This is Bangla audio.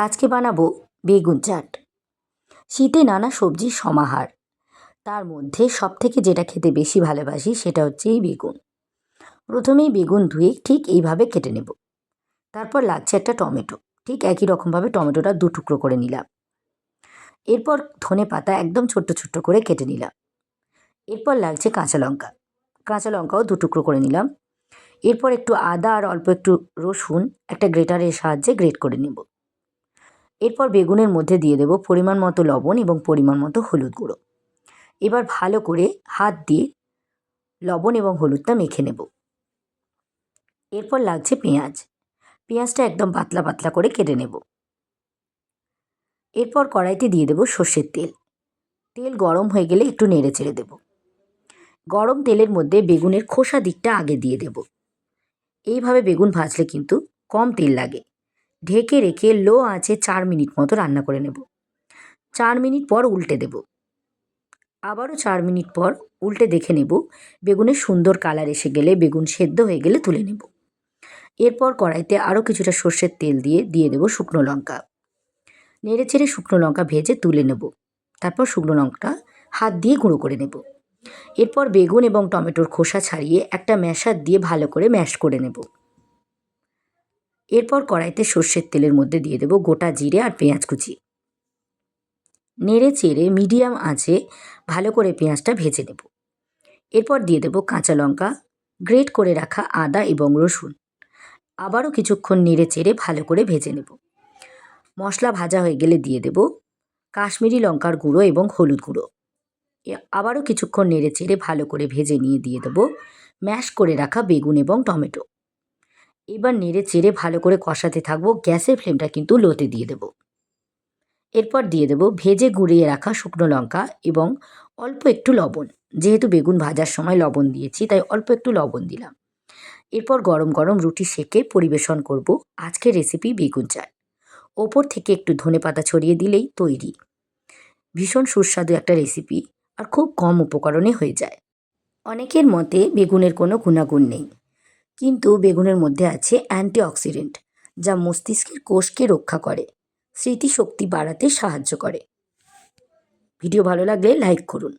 আজকে বানাবো বেগুন চাট। শীতে নানা সবজির সমাহার। তার মধ্যে সব থেকে যেটা খেতে বেশি ভালোবাসি সেটা হচ্ছে এই বেগুন। প্রথমেই বেগুন ধুয়ে ঠিক এইভাবে কেটে নেব। তারপর লাগছে একটা টমেটো। ঠিক একই রকমভাবে টমেটোটা দু টুকরো করে নিলাম। এরপর ধনে পাতা একদম ছোট্ট ছোট্ট করে কেটে নিলাম। এরপর লাগছে কাঁচা লঙ্কা। কাঁচা লঙ্কাও দু টুকরো করে নিলাম। এরপর একটু আদা আর অল্প একটু রসুন একটা গ্রেটারের সাহায্যে গ্রেট করে নেব। এরপর বেগুনের মধ্যে দিয়ে দেব পরিমাণ মতো লবণ এবং পরিমাণ মতো হলুদ গুঁড়ো। এবার ভালো করে হাত দিয়ে লবণ এবং হলুদটা মেখে নেব। এরপর লাগছে পেঁয়াজ। পেঁয়াজটা একদম পাতলা পাতলা করে কেটে নেব। এরপর কড়াইতে দিয়ে দেব সর্ষের তেল। তেল গরম হয়ে গেলে একটু নেড়ে চেড়ে দেব। গরম তেলের মধ্যে বেগুনের খোসা দিকটা আগে দিয়ে দেব। এইভাবে বেগুন ভাজলে কিন্তু কম তেল লাগে। ঢেকে রেখে লো আঁচে চার মিনিট মতো রান্না করে নেব। চার মিনিট পর উল্টে দেব। আবারও চার মিনিট পর উল্টে দেখে নেব, বেগুনের সুন্দর কালার এসে গেলে বেগুন সেদ্ধ হয়ে গেলে তুলে নেব। এরপর কড়াইতে আরও কিছুটা সর্ষের তেল দিয়ে দিয়ে দেবো শুকনো লঙ্কা। নেড়ে চেড়ে শুকনো লঙ্কা ভেজে তুলে নেব। তারপর শুকনো লঙ্কাটা হাত দিয়ে গুঁড়ো করে নেব। এরপর বেগুন এবং টমেটোর খোসা ছাড়িয়ে একটা ম্যাশার দিয়ে ভালো করে ম্যাশ করে নেব। এরপর কড়াইতে সর্ষের তেলের মধ্যে দিয়ে দেবো গোটা জিরে আর পেঁয়াজ কুচি। নেড়ে চেড়ে মিডিয়াম আঁচে ভালো করে পেঁয়াজটা ভেজে নেব। এরপর দিয়ে দেবো কাঁচা লঙ্কা, গ্রেট করে রাখা আদা এবং রসুন। আবারও কিছুক্ষণ নেড়ে চেড়ে ভালো করে ভেজে নেব। মশলা ভাজা হয়ে গেলে দিয়ে দেব কাশ্মীরি লঙ্কার গুঁড়ো এবং হলুদ গুঁড়ো। আবারও কিছুক্ষণ নেড়ে চেড়ে ভালো করে ভেজে নিয়ে দিয়ে দেবো ম্যাশ করে রাখা বেগুন এবং টমেটো। এবার নেড়ে চেড়ে ভালো করে কষাতে থাকব। গ্যাসের ফ্লেমটা কিন্তু লোতে দিয়ে দেবো। এরপর দিয়ে দেবো ভেজে গুঁড়িয়ে রাখা শুকনো লঙ্কা এবং অল্প একটু লবণ। যেহেতু বেগুন ভাজার সময় লবণ দিয়েছি, তাই অল্প একটু লবণ দিলাম। এরপর গরম গরম রুটি সেকে পরিবেশন করব। আজকের রেসিপি বেগুন চাট ওপর থেকে একটু ধনে পাতা ছড়িয়ে দিলেই তৈরি। ভীষণ সুস্বাদু একটা রেসিপি আর খুব কম উপকরণে হয়ে যায়। অনেকের মতে বেগুনের কোনো গুণাগুণ নেই। কিন্তু বেগুনের মধ্যে আছে অ্যান্টিঅক্সিডেন্ট, যা মস্তিষ্কের কোষকে রক্ষা করে, স্মৃতিশক্তি বাড়াতে সাহায্য করে। ভিডিও ভালো লাগলে লাইক করুন।